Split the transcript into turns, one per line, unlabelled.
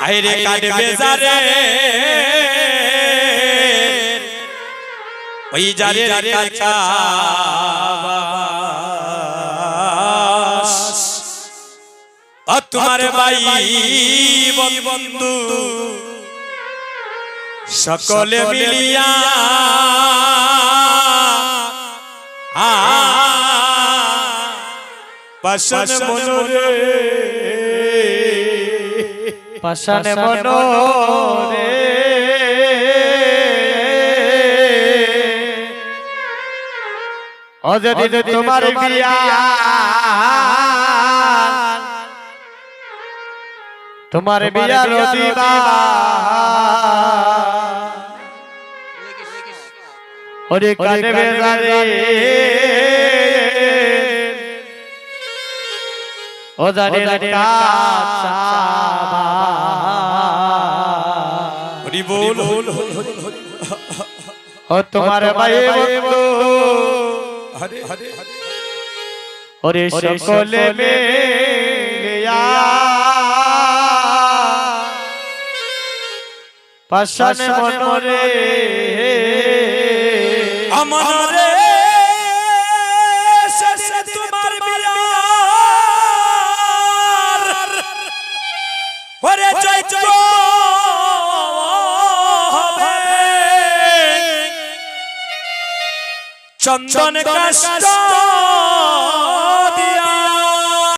আইরে কাটবে যারে ওই যারে কাঁচা তোমার ভাই বন্ধু। সকলে মিলিয়া আ। পাশন মনোরে।
পাশানে মনোরে ও যদি তোমার বিয়া তোমার বিয়া রদিবা ওরে কাটবে রে ও জানে কাঁচা
হরি বল
ও তোমার ভাই বন্ধু।
হরে হরে
ওরে সকলে মিলিয়া। পাশানে মনোরে
আমার চন্দন কাষ্ট